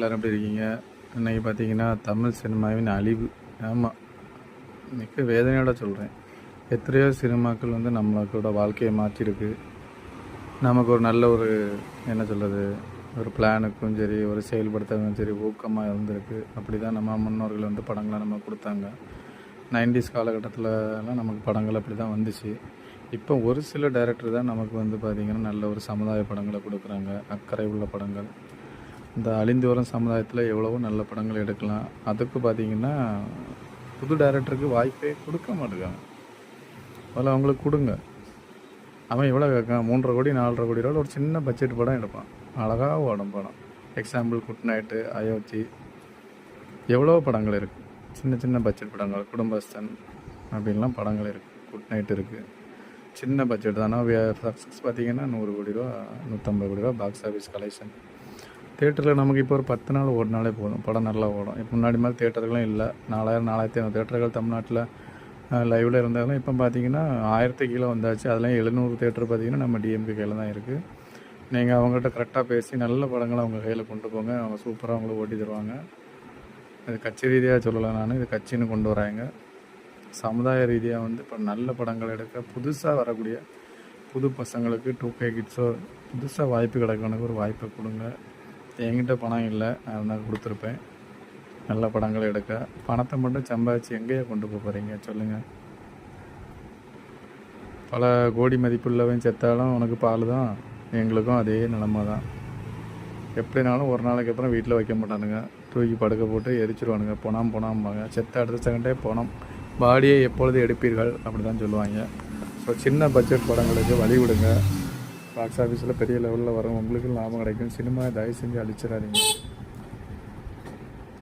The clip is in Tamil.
எல்லோரும் எப்படி இருக்கீங்க? இன்றைக்கி பார்த்தீங்கன்னா தமிழ் சினிமாவின் அழிவு. ஆமாம் மிக்க வேதனையோட சொல்கிறேன் எத்தனையோ சினிமாக்கள் வந்து நம்மளோட வாழ்க்கையை மாற்றிருக்கு. நமக்கு ஒரு நல்ல ஒரு என்ன சொல்கிறது ஒரு பிளானுக்கும் சரி ஒரு செயல்படுத்தவும் சரி ஊக்கமாக இருந்திருக்கு. அப்படி தான் நம்ம முன்னோர்கள் வந்து படங்களை நம்ம கொடுத்தாங்க. நைன்டிஸ் காலகட்டத்திலலாம் நமக்கு படங்கள் அப்படி தான் வந்துச்சு. இப்போ ஒரு சில டைரக்டர் தான் நமக்கு வந்து பார்த்திங்கன்னா நல்ல ஒரு சமுதாய படங்களை கொடுக்குறாங்க. அக்கறை உள்ள படங்கள். இந்த அழிந்து வரும் சமுதாயத்தில் எவ்வளவோ நல்ல படங்கள் எடுக்கலாம். அதுக்கு பார்த்திங்கன்னா புது டைரக்டருக்கு வாய்ப்பே கொடுக்க மாட்டேங்காங்க அதில் அவங்களுக்கு கொடுங்க. அவன் எவ்வளோ கேட்கான் மூன்றரை கோடி நாலரை கோடி ரூபாய் ஒரு சின்ன பட்ஜெட் படம் எடுப்பான். அழகாக ஓடும் படம். எக்ஸாம்பிள் குட் நைட்டு அயோத்தி எவ்வளோ படங்கள் இருக்குது சின்ன சின்ன பட்ஜெட் படங்கள் குடும்பஸ்தன் அப்படின்லாம் படங்கள் இருக்குது குட் நைட் இருக்குது சின்ன பட்ஜெட் தானே. சக்ஸஸ் பார்த்தீங்கன்னா நூறு கோடி ரூபா நூற்றம்பது கோடி ரூபா பாக்ஸ் ஆஃபீஸ் கலெக்ஷன் தேட்டரில் நமக்கு இப்போ ஒரு பத்து நாள் ஓடினாலே போதும். படம் நல்லா ஓடும். இப்போ முன்னாடி மாதிரி தேட்டர்களும் இல்லை. நாலாயிரம் நாலாயிரத்தி ஐநூறு தேட்டர்கள் தமிழ்நாட்டில் லைவில் இருந்தாலும் இப்போ பார்த்தீங்கன்னா ஆயிரத்தி கீழே வந்தாச்சு. அதெல்லாம் எழுநூறு தேட்டர் பார்த்தீங்கன்னா நம்ம டிஎம்பி கையில் தான் இருக்குது நீங்கள் அவங்ககிட்ட கரெக்டாக பேசி நல்ல படங்களை அவங்க கையில் கொண்டு போங்க. அவங்க சூப்பராக அவங்கள ஓட்டி தருவாங்க. இது கட்சி ரீதியாக சொல்லலை நான். இது கட்சின்னு கொண்டு வராங்க. சமுதாய ரீதியாக வந்து இப்போ நல்ல படங்கள் எடுக்க புதுசாக வரக்கூடிய புது பசங்களுக்கு டூ கே கிட்ஸோ புதுசாக வாய்ப்பு கிடைக்கணுக்கு ஒரு வாய்ப்பை கொடுங்க. என்கிட்ட பணம் இல்லை. அதனால் கொடுத்துருப்பேன். நல்ல படங்கள் எடுக்க. பணத்தை மட்டும் சம்பாதிச்சு எங்கேயே கொண்டு போக போகிறீங்க சொல்லுங்கள் பல கோடி மதிப்புள்ளவன் செத்தாலும் உனக்கு பால் தான். எங்களுக்கும் அதே நிலமை தான். எப்படினாலும் ஒரு நாளைக்கு அப்புறம் வீட்டில் வைக்க மாட்டானுங்க. தூக்கி படுக்க போட்டு எரிச்சிருவானுங்க. பொணம் போனாம்பாங்க செத்த அடுத்த செகண்டே போனோம் பாடியை எப்பொழுது எடுப்பீர்கள்? அப்படி தான் சொல்லுவாங்க. ஸோ சின்ன பட்ஜெட் படங்களுக்கு வழி விடுங்க பாக்ஸ் ஆஃபீஸில் பெரிய லெவலில் வரும் உங்களுக்கு லாபம் கிடைக்கும். சினிமா தயவு செஞ்சு அழிச்சிடாதீங்க.